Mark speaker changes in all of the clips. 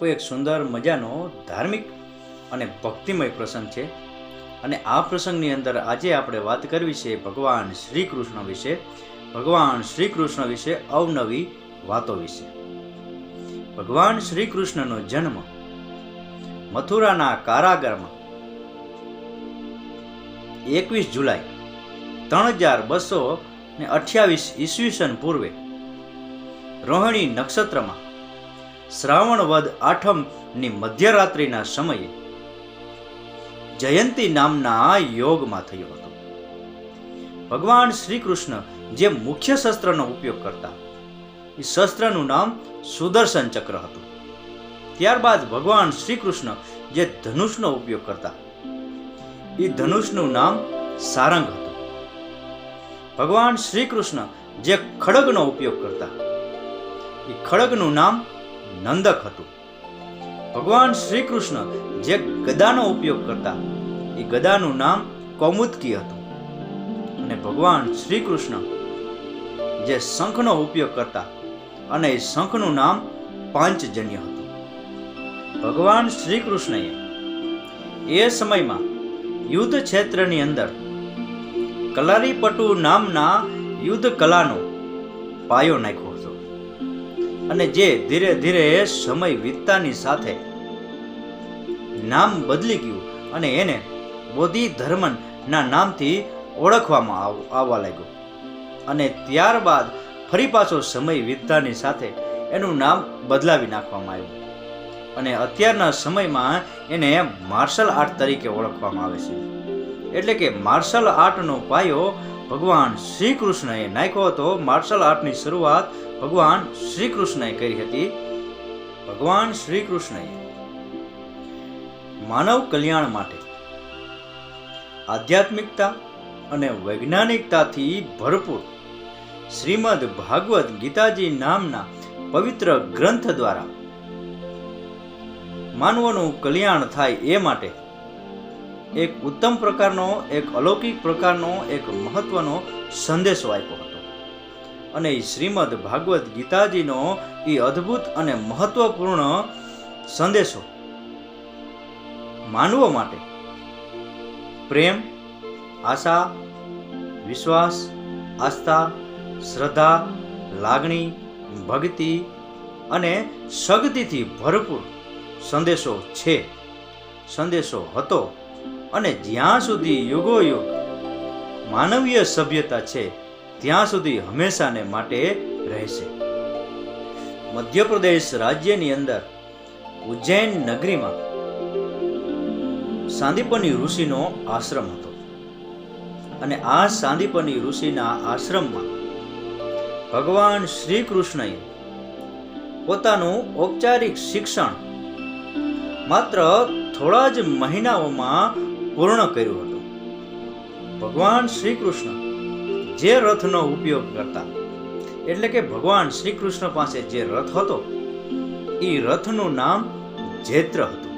Speaker 1: કોઈ એક સુંદર મજાનો ધાર્મિક અને ભક્તિમય પ્રસંગ છે. અને આ પ્રસંગની અંદર આજે આપણે વાત કરવી છે ભગવાન શ્રી કૃષ્ણ વિશે. ભગવાન શ્રી કૃષ્ણ વિશે અવનવી વાતો વિશે. ભગવાન શ્રી કૃષ્ણનો જન્મ મથુરાના કારાગારમાં એકવીસ જુલાઈ ત્રણ હજાર બસો ને અઠ્યાવીસ ઈસવીસન પૂર્વે રોહિણી નક્ષત્રમાં શ્રાવણ વદ આઠમની મધ્યરાત્રિના સમયે જયંતી નામના યોગમાં થયો હતો. ભગવાન શ્રી કૃષ્ણ જે મુખ્ય શસ્ત્રનો ઉપયોગ કરતા, એ શસ્ત્રનું નામ સુદર્શન ચક્ર હતું. ત્યારબાદ ભગવાન શ્રી કૃષ્ણ જે ધનુષનો ઉપયોગ કરતા, એ ધનુષનું નામ સારંગ હતું. ભગવાન શ્રી કૃષ્ણ જે ખડગનો ઉપયોગ કરતા, એ ખડગનું નામ નંદક હતું. ભગવાન શ્રી કૃષ્ણ જે ગદાનો ઉપયોગ કરતા, એ ગદાનું નામ કૌમુદકી હતું. અને ભગવાન શ્રી કૃષ્ણ જે શંખનો ઉપયોગ કરતા, અને એ શંખનું નામ પાંચજન્ય હતું. ભગવાન શ્રી કૃષ્ણએ એ સમયમાં યુદ્ધ ક્ષેત્રની અંદર કલારીપટુ નામના યુદ્ધ કલાનો પાયો નાખ્યો. અને જે ધીરે ધીરે સમય વીતતાની સાથે નામ બદલી ગયું અને એને બોધિ ધર્મના નામથી ઓળખવામાં આવ- આવવા લાગ્યું. અને ત્યારબાદ ફરી પાછો સમય વીતતાની સાથે એનું નામ બદલાવી નાખવામાં આવ્યું. અને અત્યારના સમયમાં એને માર્શલ આર્ટ તરીકે ઓળખવામાં આવે છે. એટલે કે માર્શલ આર્ટનો પાયો ભગવાન શ્રી કૃષ્ણએ નાખ્યો હતો. માર્શલ આર્ટની શરૂઆત ભગવાન શ્રી કૃષ્ણએ કરી હતી. ભગવાન શ્રી કૃષ્ણએ માનવ કલ્યાણ માટે આધ્યાત્મિકતા અને વૈજ્ઞાનિકતાથી ભરપૂર શ્રીમદ ભાગવત ગીતાજી નામના પવિત્ર ગ્રંથ દ્વારા માનવોનું કલ્યાણ થાય એ માટે એક ઉત્તમ પ્રકારનો, એક અલૌકિક પ્રકારનો, એક મહત્વનો સંદેશો આપ્યો હતો. અને શ્રીમદ ભાગવત ગીતાજીનો એ અદ્ભુત અને મહત્વપૂર્ણ સંદેશો. માનવો માટે પ્રેમ, આશા, વિશ્વાસ, આસ્થા, શ્રદ્ધા, લાગણી, ભક્તિ અને શક્તિથી ભરપૂર સંદેશો છે. સંદેશો હતો અને જ્યાં સુધી યુગો યુગ માનવીય સભ્યતા છે ત્યાં સુધી હંમેશાને માટે રહેશે. મધ્યપ્રદેશ રાજ્યની અંદર ઉજ્જૈન નગરીમાં સાંદીપની ઋષિનો આશ્રમ હતો. અને આ સાંદીપની ઋષિના આશ્રમમાં ભગવાન શ્રી કૃષ્ણએ પોતાનું ઔપચારિક શિક્ષણ માત્ર થોડા જ મહિનાઓમાં પૂર્ણ કર્યું હતું. ભગવાન શ્રી કૃષ્ણ જે રથનો ઉપયોગ કરતા. એટલે કે ભગવાન શ્રી કૃષ્ણ પાસે જે રથ હતો, એ રથનું નામ જેત્ર હતું.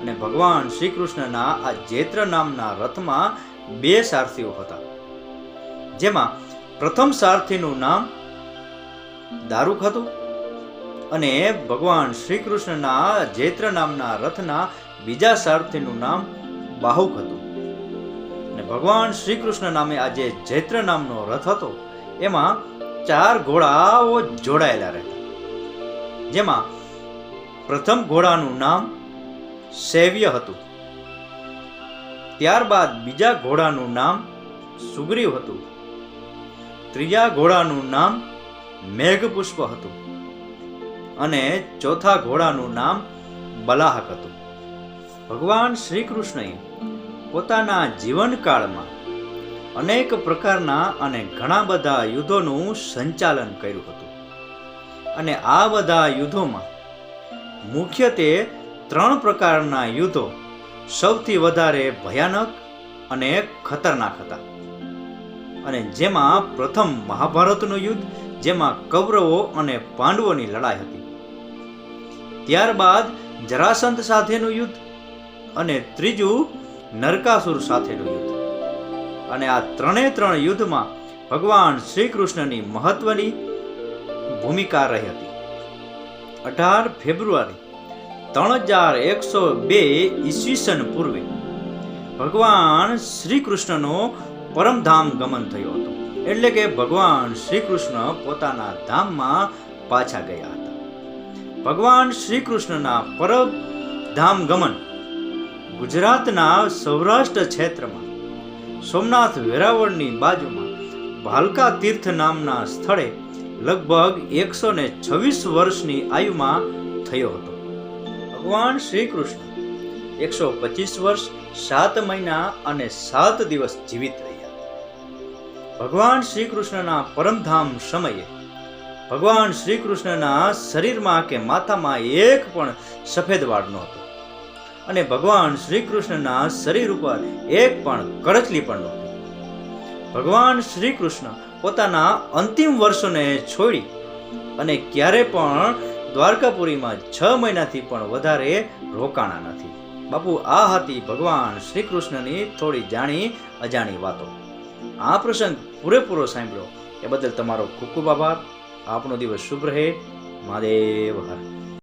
Speaker 1: અને ભગવાન શ્રી કૃષ્ણના આ જેત્ર નામના રથમાં બે સારથીઓ હતા. જેમાં પ્રથમ સારથીનું નામ દારૂક હતું અને ભગવાન શ્રી કૃષ્ણના જેત્ર નામના રથના બીજા સારથીનું નામ બાહુક હતું. ભગવાન શ્રી કૃષ્ણ નામે આ જે જૈત્ર નામનો રથ હતો. એમાં ચાર ઘોડાઓ જોડાયેલા રહેતા. જેમાં પ્રથમ ઘોડાનું નામ શૈવ્ય હતું. ત્યારબાદ બીજા ઘોડાનું નામ સુગ્રીવ હતું. ત્રીજા ઘોડાનું નામ મેઘપુષ્પ હતું. અને ચોથા ઘોડાનું નામ બલાહક હતું. ભગવાન શ્રી કૃષ્ણએ પોતાના જીવનકાળમાં અનેક પ્રકારના અને ઘણા બધા યુદ્ધોનું સંચાલન કર્યું હતું. અને આ બધા યુદ્ધોમાં મુખ્યત્વે ત્રણ પ્રકારના યુદ્ધો સૌથી વધારે ભયાનક અને ખતરનાક હતા. અને જેમાં પ્રથમ મહાભારતનું યુદ્ધ, જેમાં કૌરવો અને પાંડવોની લડાઈ હતી. ત્યારબાદ જરાસંત સાથેનું યુદ્ધ અને ત્રીજું નરકાસુર સાથેનું યુદ્ધ. અને આ ત્રણે ત્રણ યુદ્ધમાં ભગવાન શ્રી કૃષ્ણની મહત્વની ભૂમિકા રહી હતી. અઢાર ફેબ્રુઆરી ત્રણ હજાર એકસો બે ઈસવીસન પૂર્વે ભગવાન શ્રી કૃષ્ણનો પરમધામ ગમન થયું હતું. એટલે કે ભગવાન શ્રી કૃષ્ણ પોતાના ધામમાં પાછા ગયા હતા. ભગવાન શ્રી કૃષ્ણના પરમ ધામ ગમન ગુજરાતના સૌરાષ્ટ્ર ક્ષેત્રમાં સોમનાથ વેરાવળની બાજુમાં ભાલકા તીર્થ નામના સ્થળે લગભગ એકસો ને છવ્વીસ વર્ષની આયુમાં થયો હતો. ભગવાન શ્રી કૃષ્ણ એકસો પચીસ વર્ષ, સાત મહિના અને સાત દિવસ જીવિત રહ્યા. ભગવાન શ્રી કૃષ્ણના પરમધામ સમયે ભગવાન શ્રી કૃષ્ણના શરીરમાં કે માથામાં એક પણ સફેદ વાળ નહોતો. અને ભગવાન શ્રી કૃષ્ણના શરીર ઉપર એક પણ કરચલી પણ નહોતી. ભગવાન શ્રી કૃષ્ણ પોતાના અંતિમ વર્ષોને છોડી અને ક્યારે પણ દ્વારકાપુરીમાં છ મહિનાથી પણ વધારે રોકાણા નથી. બાપુ, આ હતી ભગવાન શ્રી કૃષ્ણની થોડી જાણી અજાણી વાતો. આ પ્રસંગ પૂરેપૂરો સાંભળ્યો. એ બદલ તમારો ખૂબ ખૂબ આભાર. આપનો દિવસ શુભ રહે. મહાદેવ હર.